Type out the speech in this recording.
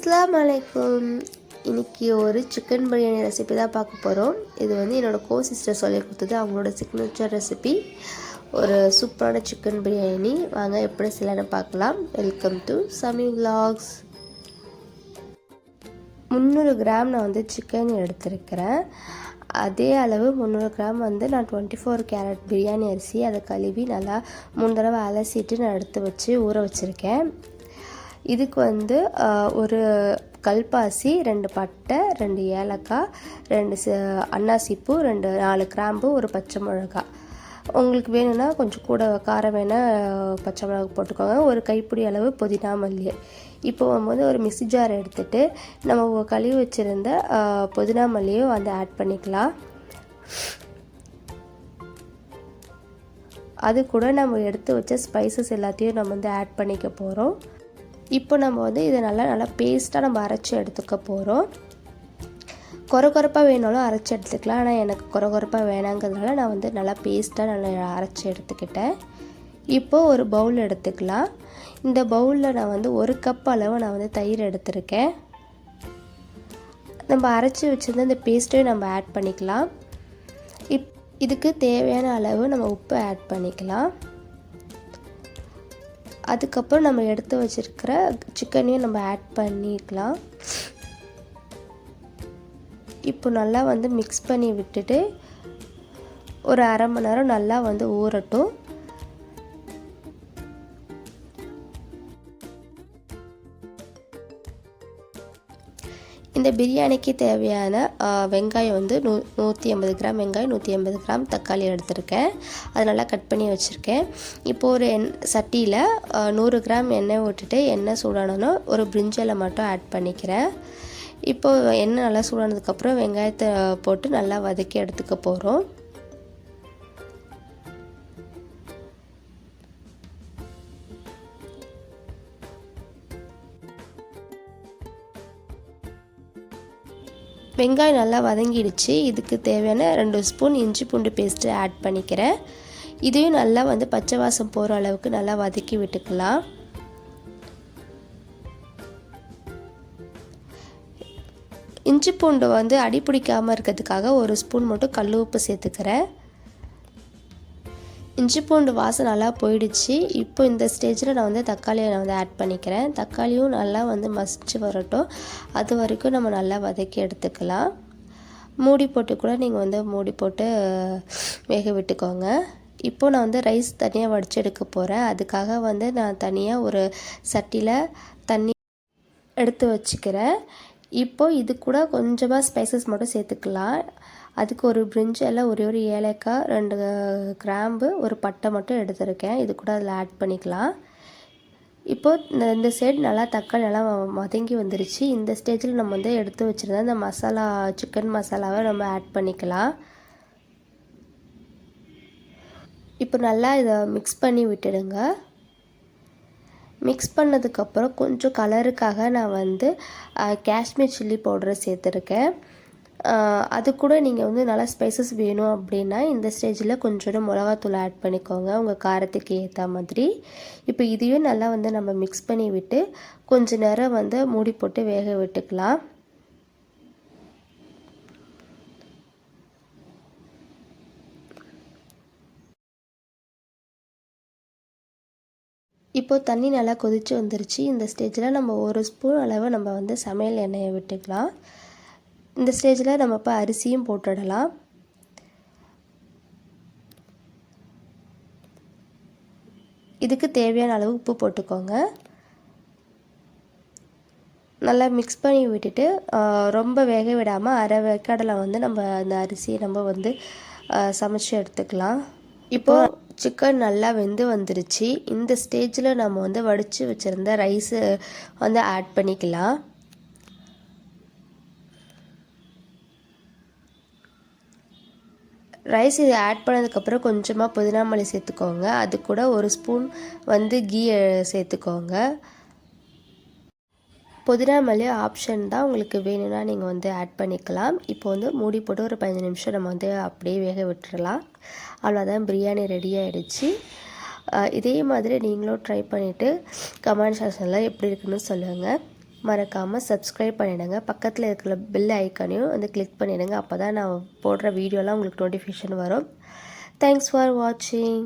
அஸ்லாம் அலைக்கும். இன்றைக்கி ஒரு சிக்கன் பிரியாணி ரெசிபி தான் பார்க்க போகிறோம் இது வந்து என்னோடய கோ சிஸ்டர் சொல்லி கொடுத்தது. அவங்களோட சிக்னேச்சர் ரெசிபி ஒரு சூப்பரான சிக்கன் பிரியாணி வாங்க எப்படி செய்யலான்னு பார்க்கலாம். வெல்கம் டு சமி விலாக்ஸ் முந்நூறு கிராம் நான் வந்து சிக்கன் எடுத்திருக்கிறேன். அதே அளவு முந்நூறு கிராம் வந்து நான் டுவெண்ட்டி ஃபோர் கேரட் பிரியாணி அரிசி அதை கழுவி நல்லா மூணு தடவை அலசிட்டு நான் எடுத்து வச்சு ஊற வச்சுருக்கேன். இதுக்கு வந்து ஒரு கல்பாசி ரெண்டு பட்டை ரெண்டு ஏலக்காய் ரெண்டு ச அன்னாசிப்பூ ரெண்டு நாலு கிராம்பு ஒரு பச்சை மிளகாய். உங்களுக்கு வேணும்னா கொஞ்சம் கூட காரம் வேணால் பச்சை மிளகா போட்டுக்கோங்க. ஒரு கைப்பிடி அளவு புதினா மல்லி இப்போ வந்து ஒரு மிக்ஸி ஜார் எடுத்துகிட்டு நம்ம கழுவி வச்சுருந்த புதினா மல்லியும் வந்து ஆட் பண்ணிக்கலாம். அது கூட நம்ம எடுத்து வச்ச ஸ்பைசஸ் எல்லாத்தையும் நம்ம வந்து ஆட் பண்ணிக்க போகிறோம் இப்போ நம்ம வந்து இதை நல்லா நல்லா பேஸ்ட்டாக நம்ம அரைச்சி எடுத்துக்க போகிறோம் கொர கொரப்பாக வேணாலும் அரைச்சி எடுத்துக்கலாம். ஆனால் எனக்கு கொர கொரப்பாக வேணாங்கிறதுனால நான் வந்து நல்லா பேஸ்ட்டாக நல்லா அரைச்சி எடுத்துக்கிட்டேன். இப்போது ஒரு பவுல் எடுத்துக்கலாம். இந்த பவுலில் நான் வந்து ஒரு கப் அளவு நான் வந்து தயிர் எடுத்திருக்கேன். நம்ம அரைச்சி வச்சிருந்த இந்த பேஸ்ட்டையும் நம்ம ஆட் பண்ணிக்கலாம். இப் இதுக்கு தேவையான அளவு நம்ம உப்பு ஆட் பண்ணிக்கலாம். அதுக்கப்புறம் நம்ம எடுத்து வச்சுருக்கிற சிக்கனையும் நம்ம ஆட் பண்ணிக்கலாம். இப்போ நல்லா வந்து மிக்ஸ் பண்ணி விட்டுட்டு ஒரு அரை மணி நேரம் நல்லா வந்து ஊறட்டும். இந்த பிரியாணிக்கு தேவையான வெங்காயம் வந்து நூ நூற்றி ஐம்பது கிராம் வெங்காயம் நூற்றி ஐம்பது கிராம் தக்காளி எடுத்திருக்கேன். அது நல்லா கட் பண்ணி வச்சுருக்கேன். இப்போது ஒரு எண் சட்டியில் நூறு கிராம் எண்ணெய் விட்டுட்டு எண்ணெய் சூடானோன்னா ஒரு பிரிஞ்சலை மட்டும் ஆட் பண்ணிக்கிறேன். இப்போது எண்ணெய் நல்லா சூடானதுக்கப்புறம் வெங்காயத்தை போட்டு நல்லா வதக்கி எடுத்துக்க போகிறோம் வெங்காயம் நல்லா வதங்கிடுச்சு. இதுக்கு தேவையான ரெண்டு ஸ்பூன் இஞ்சி பூண்டு பேஸ்ட்டு ஆட் பண்ணிக்கிறேன். இதையும் நல்லா வந்து பச்சை வாசம் போகிற அளவுக்கு நல்லா வதக்கி விட்டுக்கலாம். இஞ்சி பூண்டு வந்து அடி பிடிக்காமல் இருக்கிறதுக்காக ஒரு ஸ்பூன் மட்டும் கல் உப்பு சேர்த்துக்கிறேன். இஞ்சி பூண்டு வாசம் நல்லா போயிடுச்சு. இப்போ இந்த ஸ்டேஜில் நான் வந்து தக்காளியை நான் வந்து ஆட் பண்ணிக்கிறேன். தக்காளியும் நல்லா வந்து மசிச்சு வரட்டும். அது வரைக்கும் நம்ம நல்லா வதக்கி எடுத்துக்கலாம். மூடி போட்டு கூட நீங்கள் வந்து மூடி போட்டு வேக விட்டுக்கோங்க. இப்போ நான் வந்து ரைஸ் தனியாக வடித்து எடுக்க போகிறேன் அதுக்காக வந்து நான் தனியாக ஒரு சட்டியில் தண்ணி எடுத்து வச்சுக்கிறேன். இப்போ இது கூட கொஞ்சமாக ஸ்பைசஸ் மட்டும் சேர்த்துக்கலாம். அதுக்கு ஒரு பிரிஞ்சில் ஒரே ஒரு ஏலக்காய் ரெண்டு கிராம்பு ஒரு பட்டை மட்டும் எடுத்திருக்கேன். இது கூட அதில் ஆட் பண்ணிக்கலாம். இப்போது இந்த இந்த சைடு நல்லா தக்காளி நல்லா வ- வதங்கி வந்துருச்சு. இந்த ஸ்டேஜில் நம்ம வந்து எடுத்து வச்சுருந்தா இந்த மசாலா சிக்கன் மசாலாவை நம்ம ஆட் பண்ணிக்கலாம். இப்போ நல்லா இதை மிக்ஸ் பண்ணி விட்டுடுங்க. மிக்ஸ் பண்ணதுக்கப்புறம் கொஞ்சம் கலருக்காக நான் வந்து காஷ்மீர் சில்லி பவுடரை சேர்த்துருக்கேன். அது கூட நீங்கள் வந்து நல்லா ஸ்பைசஸ் வேணும் அப்படின்னா இந்த ஸ்டேஜில் கொஞ்சோண்டு மிளகாத்தூள் ஆட் பண்ணிக்கோங்க. உங்கள் காரத்துக்கு ஏற்ற மாதிரி. இப்போ இதையும் நல்லா வந்து நம்ம மிக்ஸ் பண்ணி விட்டு கொஞ்ச நேரம் வந்து மூடி போட்டு வேக விட்டுக்கலாம். இப்போது தண்ணி நல்லா கொதிச்சு வந்துருச்சு. இந்த ஸ்டேஜில் நம்ம ஒரு ஸ்பூன் அளவு நம்ம வந்து சமையல் எண்ணெயை விட்டுக்கலாம். இந்த ஸ்டேஜில் நம்ம இப்போ அரிசியும் போட்டுடலாம் இதுக்கு தேவையான அளவு உப்பு போட்டுக்கோங்க. நல்லா மிக்ஸ் பண்ணி விட்டுட்டு ரொம்ப வேக விடாமல் அரை வேக்காடில் வந்து நம்ம அந்த அரிசியை நம்ம வந்து சமைச்சு எடுத்துக்கலாம். இப்போது சிக்கன் நல்லா வெந்து வந்துருச்சு. இந்த ஸ்டேஜில் நம்ம வந்து வடித்து வச்சுருந்த ரைஸு வந்து ஆட் பண்ணிக்கலாம். ரைஸ் இது ஆட் பண்ணதுக்கப்புறம் கொஞ்சமாக புதினா மல்லி சேர்த்துக்கோங்க. அது கூட ஒரு ஸ்பூன் வந்து கீ சேர்த்துக்கோங்க. புதினா மல்லி ஆப்ஷன் தான் உங்களுக்கு வேணும்னா நீங்கள் வந்து ஆட் பண்ணிக்கலாம். இப்போ வந்து மூடி போட்டு ஒரு பதினஞ்சு நிமிஷம் நம்ம வந்து அப்படியே வேக விட்டுறலாம். அவ்வளோதான் பிரியாணி ரெடி ஆகிடுச்சு இதே மாதிரி நீங்களும் ட்ரை பண்ணிவிட்டு கமெண்ட் செக்ஷனில் எப்படி இருக்குன்னு சொல்லுங்கள் மறக்காமல் சப்ஸ்கிரைப் பண்ணிவிடுங்க பக்கத்தில் இருக்கிற பில் ஐக்கானையும் வந்து கிளிக் பண்ணிவிடுங்க அப்போ தான் நான் போடுற வீடியோலாம் உங்களுக்கு நோட்டிஃபிகேஷன் வரும். தேங்க்ஸ் ஃபார் வாட்சிங்